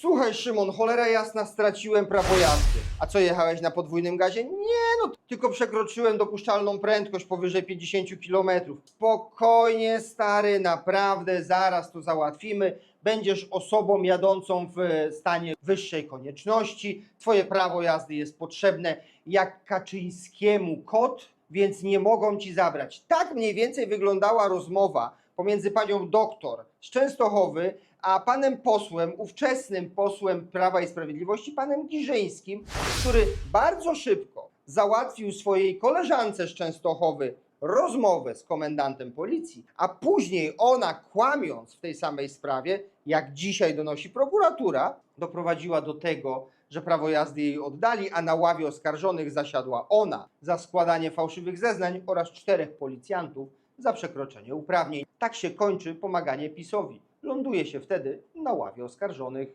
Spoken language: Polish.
Słuchaj, Szymon, cholera jasna, straciłem prawo jazdy. A co, jechałeś na podwójnym gazie? Nie, no, tylko przekroczyłem dopuszczalną prędkość powyżej 50 km. Spokojnie, stary, naprawdę, zaraz to załatwimy. Będziesz osobą jadącą w stanie wyższej konieczności. Twoje prawo jazdy jest potrzebne jak Kaczyńskiemu kot, więc nie mogą ci zabrać. Tak mniej więcej wyglądała rozmowa pomiędzy panią doktor z Częstochowy, a panem posłem, ówczesnym posłem Prawa i Sprawiedliwości, panem Giżyńskim, który bardzo szybko załatwił swojej koleżance z Częstochowy rozmowę z komendantem policji, a później ona, kłamiąc w tej samej sprawie, jak dzisiaj donosi prokuratura, doprowadziła do tego, że prawo jazdy jej oddali, a na ławie oskarżonych zasiadła ona za składanie fałszywych zeznań oraz czterech policjantów za przekroczenie uprawnień. Tak się kończy pomaganie PiSowi. Ląduje się wtedy na ławie oskarżonych.